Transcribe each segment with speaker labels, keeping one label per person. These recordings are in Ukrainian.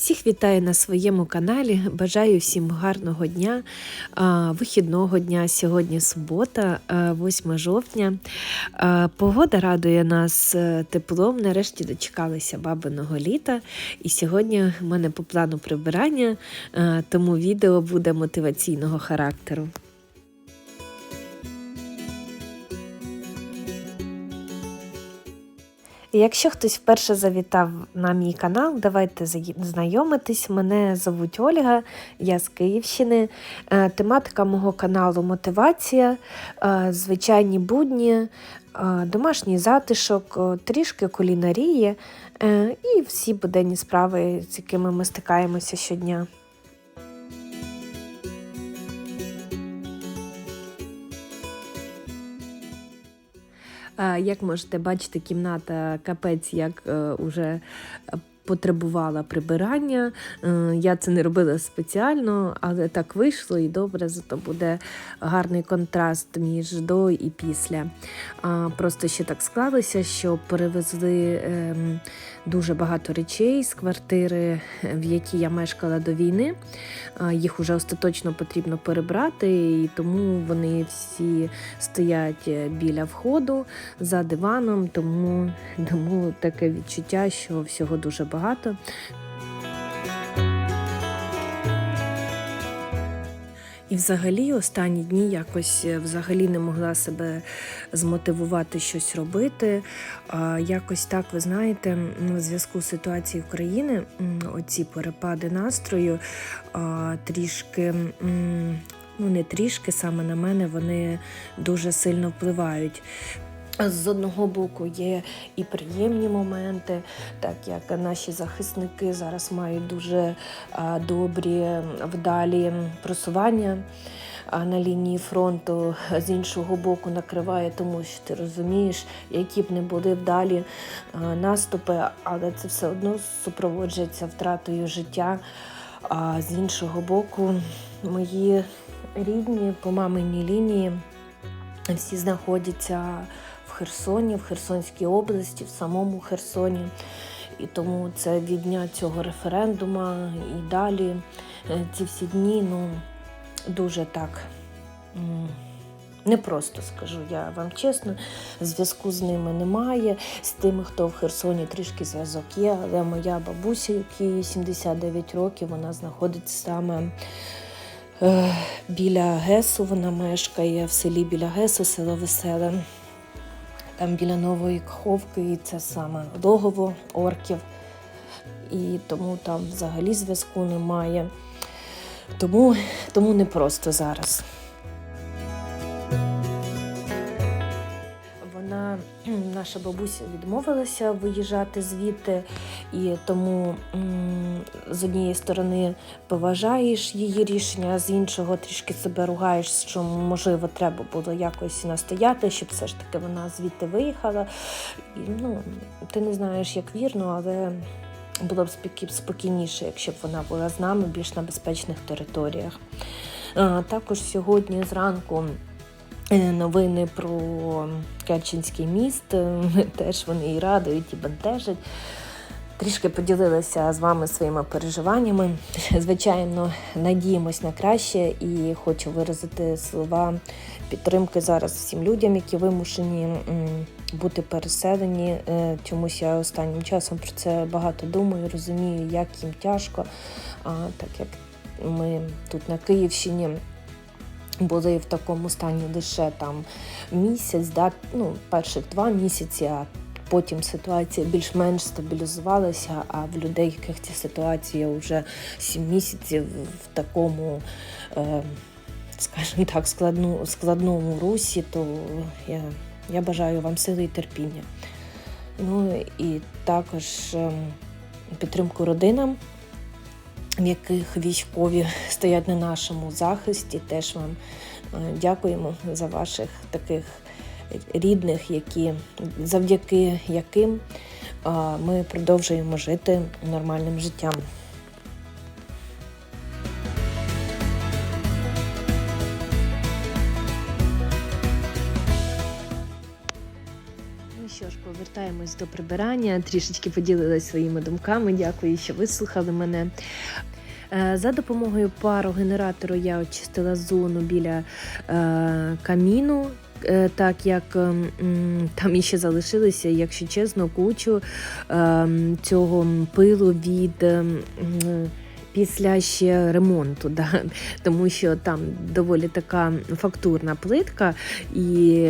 Speaker 1: Всіх вітаю на своєму каналі. Бажаю всім гарного дня, вихідного дня. Сьогодні субота, 8 жовтня. Погода радує нас е, теплом. Нарешті дочекалися бабиного літа. І сьогодні в мене по плану прибирання, тому відео буде мотиваційного характеру. Якщо хтось вперше завітав на мій канал, давайте знайомитись. Мене звуть Ольга, я з Київщини. Е, Тематика мого каналу мотивація, е, звичайні будні, е, домашній затишок, трішки кулінарії і всі буденні справи, з якими ми стикаємося щодня. Як можете бачити, кімната капець як е, уже потребувала прибирання. Е, Я це не робила спеціально, але так вийшло і добре, зато буде гарний контраст між до і після. Просто ще так склалося, що перевезли ем, дуже багато речей з квартири, в якій я мешкала до війни. Їх уже остаточно потрібно перебрати, і тому вони всі стоять е, біля входу за диваном, тому, тому таке відчуття, що всього дуже багато. І взагалі останні дні якось е, взагалі не могла себе змотивувати щось робити. Якось так, ви знаєте, в зв'язку з ситуацією України, оці перепади настрою трішки. Ну, не трішки саме на мене вони дуже сильно впливають. З одного боку є і приємні моменти, так як наші захисники зараз мають дуже добрі вдалі просування на лінії фронту. З іншого боку, накриває, тому що ти розумієш, які б не були вдалі наступи, але це все одно супроводжується втратою життя. А з іншого боку, мої рідні по маминій лінії всі знаходяться Херсоні, в Херсонській області, в самому Херсоні. І тому це від дня цього референдуму і далі е, ці всі дні ну, дуже так непросто скажу я вам чесно. Зв'язку з ними немає. З тими, хто в Херсоні трішки зв'язок є, але моя бабуся, якій 79 років, вона знаходиться саме. Е, Біля Гесу вона мешкає в селі біля Гесу, село Веселе. Там біля Нової Каховки, і це саме логово орків. І тому там взагалі зв'язку немає. Тому, тому непросто зараз. наша бабуся, відмовилася виїжджати звідти, і тому з однієї сторони поважаєш її рішення, а з іншого трішки себе ругаєш, що можливо треба було якось настояти, щоб все ж таки вона звідти виїхала. І, ну, ти не знаєш, як вірно, але було б спокійніше, якщо б вона була з нами більш на безпечних територіях. Також сьогодні зранку. Е, Новини про Керченський міст е, теж вони і радують, і бентежать. Трішки поділилася з вами своїми переживаннями. Звичайно, надіємось на краще і хочу виразити слова підтримки зараз всім людям, які вимушені бути переселені. Е, Чомусь я останнім часом про це багато думаю, розумію, як їм тяжко, а, так як ми тут на Київщині. Були в такому стані лише там місяць, да, ну, перших два місяці, а потім ситуація більш-менш стабілізувалася, а в людей, яких ця ситуація вже сім місяців в такому, е, скажімо так, складну, складному русі, то я, я бажаю вам сили і терпіння. Ну і також ем, підтримку родинам, в яких військові стоять на нашому захисті. Теж вам е, дякуємо за ваших таких рідних, які завдяки яким ми продовжуємо жити нормальним життям. До прибирання. Трішечки поділилась своїми думками. Дякую, що вислухали мене. Е, За допомогою парогенератору я очистила зону біля е, каміну. е, Так як ем, там іще залишилися, якщо чесно, кучу ем, цього пилу від ем, після ще ремонту, да? тому що там доволі така фактурна плитка, і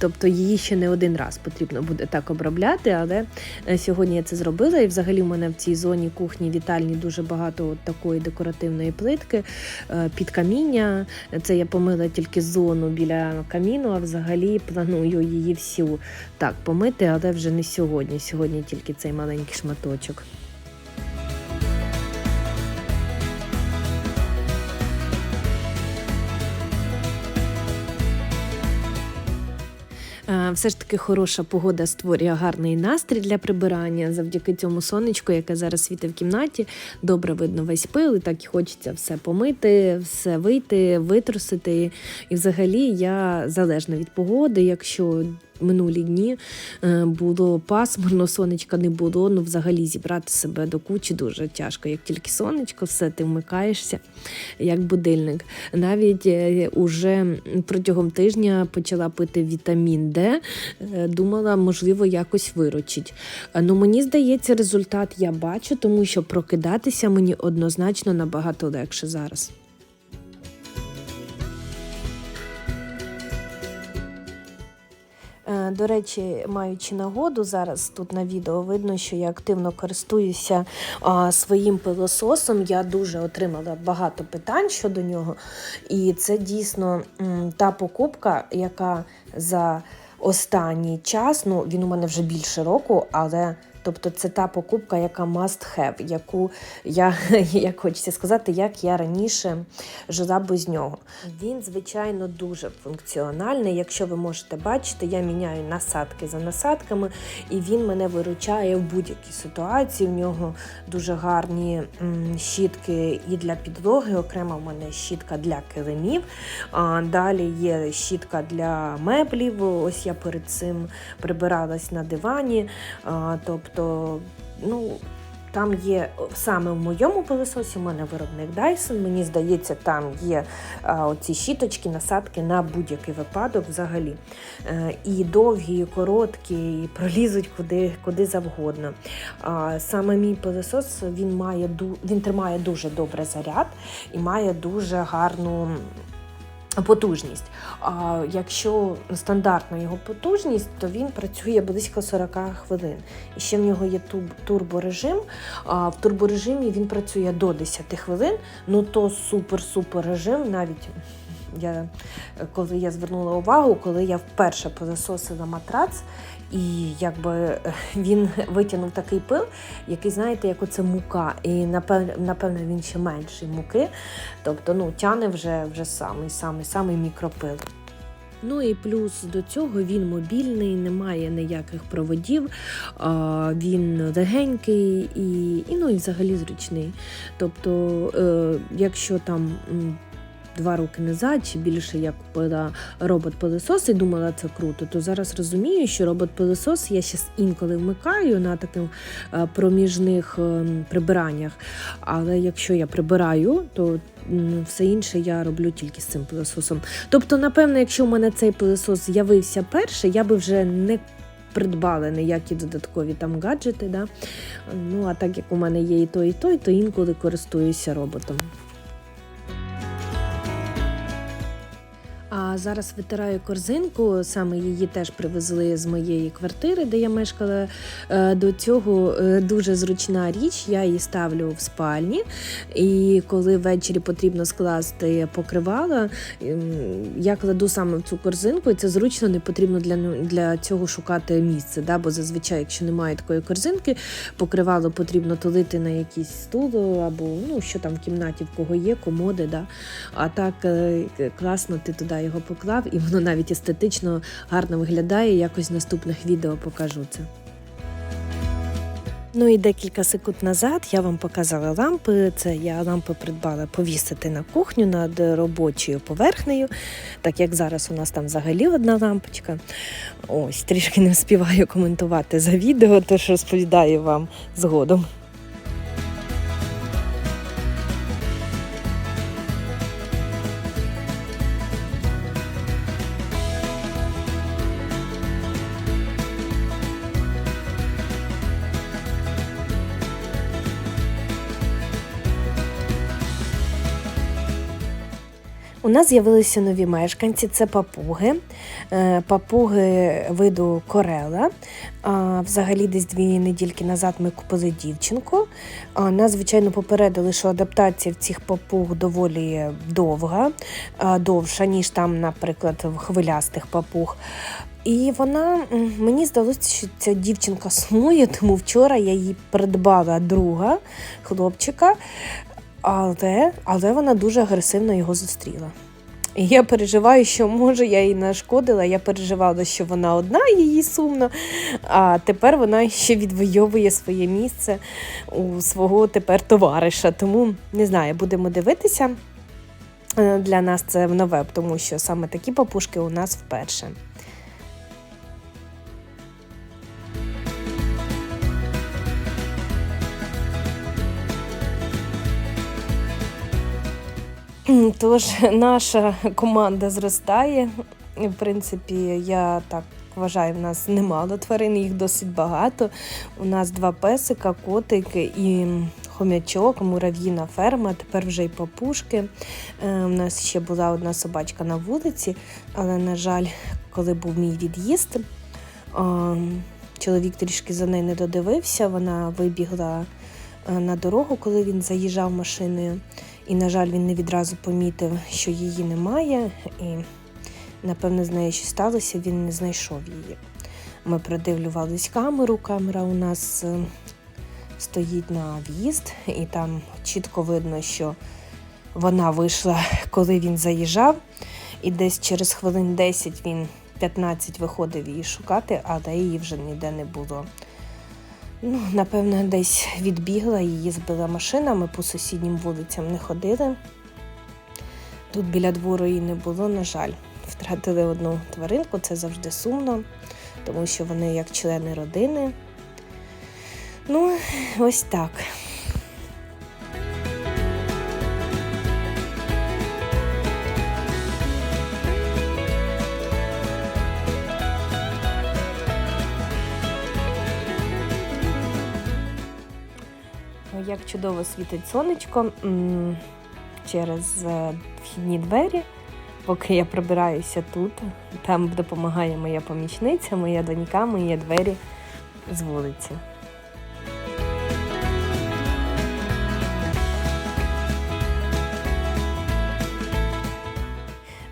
Speaker 1: тобто її ще не один раз потрібно буде так обробляти. Але е, сьогодні я це зробила. І взагалі в мене в цій зоні кухні вітальні дуже багато от такої декоративної плитки е, під каміння. Це я помила тільки зону біля каміну, а взагалі планую її всю так помити, але вже не сьогодні. Сьогодні тільки цей маленький шматочок. Все ж таки хороша погода створює гарний настрій для прибирання. Завдяки цьому сонечку, яке зараз світить в кімнаті, добре видно весь пил, і так і хочеться все помити, все вийти, витрусити. І взагалі я залежна від погоди, якщо. Минулі дні е, було пасмурно, сонечка не було. Ну, взагалі зібрати себе до кучі дуже тяжко. Як тільки сонечко, все ти вмикаєшся як будильник. Навіть е, уже протягом тижня почала пити вітамін Д. Е, Думала, можливо, якось виручить. Ну, мені здається, результат я бачу, тому що прокидатися мені однозначно набагато легше зараз. До речі, маючи нагоду, зараз тут на відео видно, що я активно користуюся своїм пилососом. Я дуже отримала багато питань щодо нього. І це дійсно та покупка, яка за останній час, ну він у мене вже більше року, але. Тобто це та покупка, яка must have, яку я, як хочеться сказати, як я раніше жила без нього. Він, звичайно, дуже функціональний. Якщо ви можете бачити, я міняю насадки за насадками, і він мене виручає в будь-якій ситуації. В нього дуже гарні щітки і для підлоги. Окремо в мене щітка для килимів. Далі є щітка для меблів. Ось я перед цим прибиралась на дивані. А, тобто, ну. Там є саме в моєму пилососі, у мене виробник Dyson, мені здається, там є оці щіточки, насадки на будь-який випадок взагалі. Е, і довгі, і короткі, і пролізуть куди, куди завгодно. Саме мій пилосос він, має, він тримає дуже добре заряд і має дуже гарну потужність. Якщо стандартна його потужність, то він працює близько 40 хвилин. І ще в нього є турборежим. В турборежимі він працює до 10 хвилин. Ну то супер-супер режим. Навіть я коли я звернула увагу, коли я вперше позасосила матрац. І якби е, він витягнув такий пил, який, знаєте, як оце мука. І напевно, він ще менший муки. Тобто, ну, тяне вже, вже самий, самий, самий мікропил. Ну і плюс до цього він мобільний, немає ніяких проводів, він легенький і, і, ну, і взагалі зручний. Тобто, е, якщо там. Два роки назад чи більше я купила робот-пилосос і думала, це круто. То зараз розумію, що робот-пилосос я ще інколи вмикаю на таких е, проміжних ем, прибираннях. Але якщо я прибираю, то все інше я роблю тільки з цим пилососом. Тобто, напевно, якщо в мене цей пилосос з'явився перший, я би вже не придбала ніякі додаткові там гаджети. Да? Ну а так як у мене є і той, і той, то інколи користуюся роботом. uh, А зараз витираю корзинку. Саме її теж привезли з моєї квартири, де я мешкала. Е, До цього е, дуже зручна річ. Я її ставлю в спальні. І коли ввечері потрібно скласти покривало, ем, я кладу саме в цю корзинку, і це зручно, не потрібно для, для цього шукати місце. Да? Бо зазвичай, якщо немає такої корзинки, покривало потрібно тулити на якийсь стул або ну, що там в кімнаті, в кого є, комоди. Да? А так е, класно ти туди його поклав, і воно навіть естетично гарно виглядає. Якось в наступних відео покажу це. Ну і декілька секунд назад я вам показала лампи. Це я лампи придбала повісити на кухню над робочою поверхнею, так як зараз у нас там взагалі одна лампочка. Ось трішки не вспіваю коментувати за відео, тож розповідаю вам згодом. Нас з'явилися нові мешканці, це папуги. Е, Папуги виду Корела. Взагалі, десь дві недільки назад ми купили дівчинку. Нас, звичайно, попередили, що адаптація в цих папуг доволі довга, довша, ніж там, наприклад, в хвилястих папуг. І вона мені здалося, що ця дівчинка сумує, тому вчора я їй придбала друга хлопчика. Але, але вона дуже агресивно його зустріла. І я переживаю, що може я їй нашкодила. Я переживала, що вона одна, її сумно. А тепер вона ще відвоює своє місце у свого тепер товариша. Тому не знаю, будемо дивитися. Е, Для нас це нове, тому що саме такі папушки у нас вперше. Тож наша команда зростає. В принципі, я так вважаю, в нас немало тварин, їх досить багато. У нас два песика, котик і хомячок, мурав'їна ферма, тепер вже й папушки. Е, У нас ще була одна собачка на вулиці, але, на жаль, коли був мій від'їзд, чоловік трішки за нею не додивився. Вона вибігла е, на дорогу, коли він заїжджав машиною. І, на жаль, він не відразу помітив, що її немає, і, напевно, з нею щось сталося, він не знайшов її. Ми продивлювались камеру. Камера у нас е, стоїть на в'їзд, і там чітко видно, що вона вийшла, коли він заїжджав, і десь через хвилин 10 він 15 виходив її шукати, але її вже ніде не було. Ну, напевно, десь відбігла, її збила машина, ми по сусіднім вулицям не ходили. Тут біля двору її не було, на жаль. Втратили одну тваринку, це завжди сумно, тому що вони як члени родини. Ну, ось так. Як чудово світить сонечко через е, вхідні двері, поки я прибираюся тут. Там допомагає моя помічниця, моя донька, мої двері з вулиці.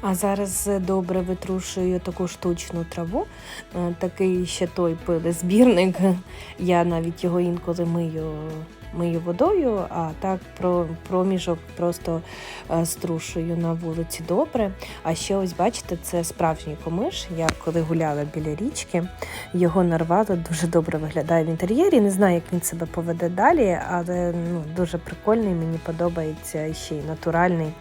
Speaker 1: А зараз добре витрушую таку штучну траву. Е, Такий ще той пилезбірник. Я навіть його інколи мию, мию водою, а так про проміжок просто е, струшую на вулиці добре. А ще ось бачите, це справжній комиш. Я коли гуляла біля річки, його нарвала, дуже добре виглядає в інтер'єрі. Не знаю, як він себе поведе далі, але ну, дуже прикольний, мені подобається ще й натуральний,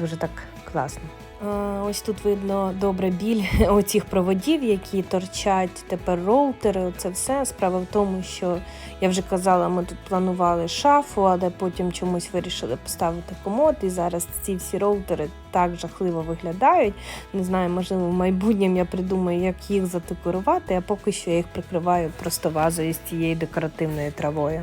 Speaker 1: дуже так класно. Е, Ось тут видно добре біль оцих проводів, які торчать тепер роутери. Це все. Справа в тому, що я вже казала, ми тут планували шафу, але потім чомусь вирішили поставити комод. І зараз ці всі роутери так жахливо виглядають. Не знаю, можливо, в майбутньому я придумаю, як їх задекорувати, а поки що я їх прикриваю просто вазою з цією декоративною травою.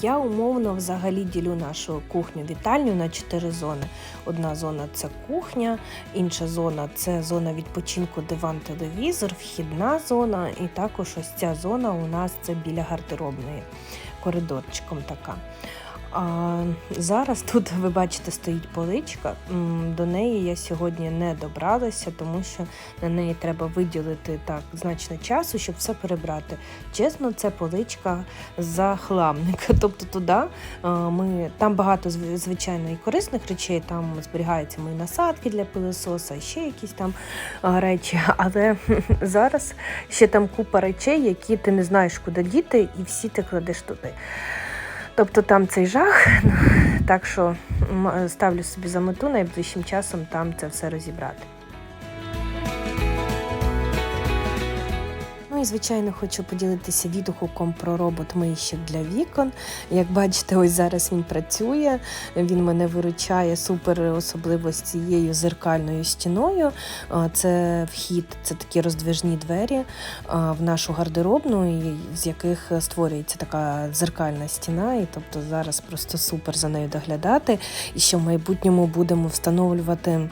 Speaker 1: Я умовно взагалі ділю нашу кухню-вітальню на чотири зони. Одна зона це кухня, інша зона це зона відпочинку, диван, телевізор, вхідна зона, і також ось ця зона у нас це біля гардеробної, коридорчиком така. А зараз тут, ви бачите, стоїть поличка. До неї я сьогодні не добралася, тому що на неї треба виділити так значно часу, щоб все перебрати. Чесно, це поличка за хламника. Тобто туди ми там багато зв- звичайно і корисних речей. Там зберігаються мої насадки для пилососа, ще якісь там речі. Але зараз ще там купа речей, які ти не знаєш, куди діти, і всі ти кладеш туди. Тобто там цей жах, так що ставлю собі за мету найближчим часом там це все розібрати. Звичайно хочу поділитися відгуком про робот мийщик для вікон. Як бачите, ось зараз він працює. Він мене виручає супер, особливо з цією зеркальною стіною. Це вхід, це такі роздвижні двері в нашу гардеробну, з яких створюється така дзеркальна стіна. І тобто зараз просто супер за нею доглядати. І що в майбутньому будемо встановлювати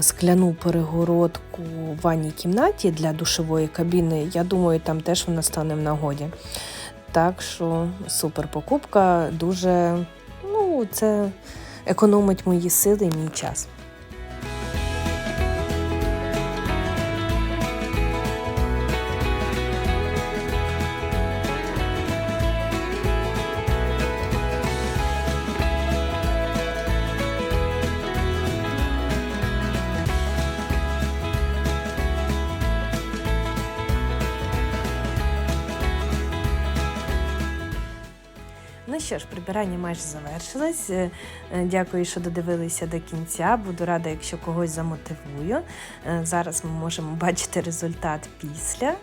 Speaker 1: скляну перегородку в ванній кімнаті для душової кабіни. Я думаю, там теж вона стане в нагоді. Так що супер покупка, дуже ну, це економить мої сили і мій час. Що ж, прибирання майже завершилось. Е, е, Дякую, що додивилися до кінця. Буду рада, якщо когось замотивую. Е, Зараз ми можемо бачити результат після.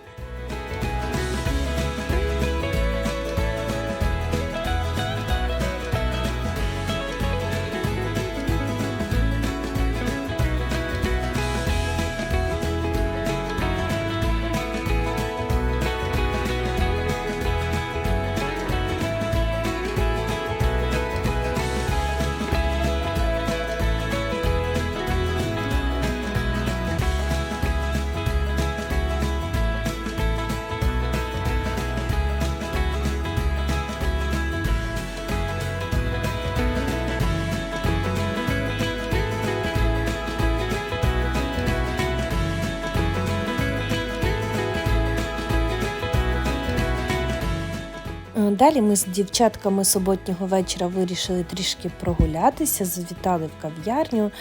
Speaker 1: Далі ми з дівчатками суботнього вечора вирішили трішки прогулятися, завітали в кав'ярню,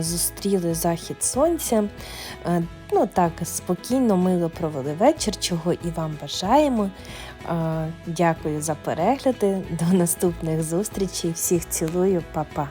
Speaker 1: зустріли захід сонця. Ну так, спокійно, мило провели вечір, чого і вам бажаємо. Дякую за перегляди. До наступних зустрічей. Всіх цілую, па-па.